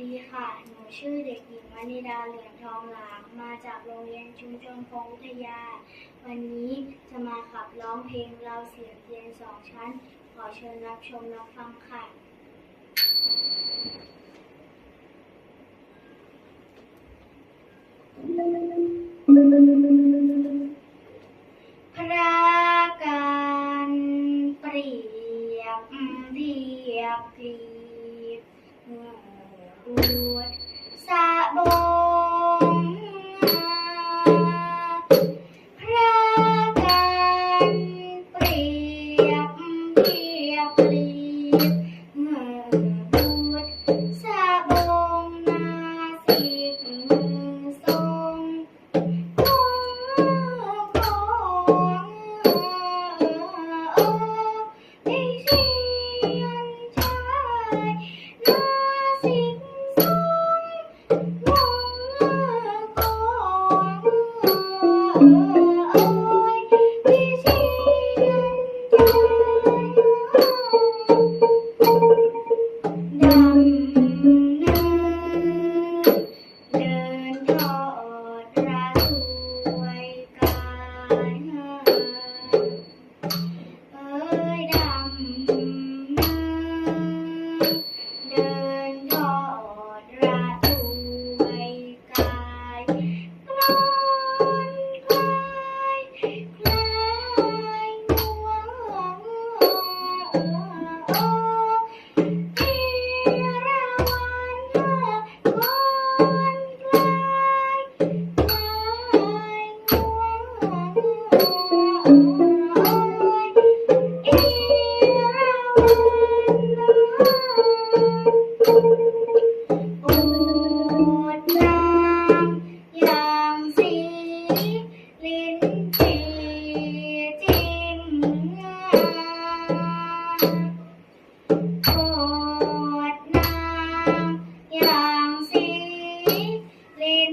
ดีค่ะ หนูชื่อเด็กหญิงวนิดาเหลืองทองหลางมาจากโรงเรียนชุมชนคงวิทยา วันนี้จะมาขับร้องเพลงเราเสียงเทียนสองชั้น ขอเชิญรับชมรับฟังค่ะพระการเปรียบเทียบเทียบ วดสะบา โคตรนางอยางสีลิน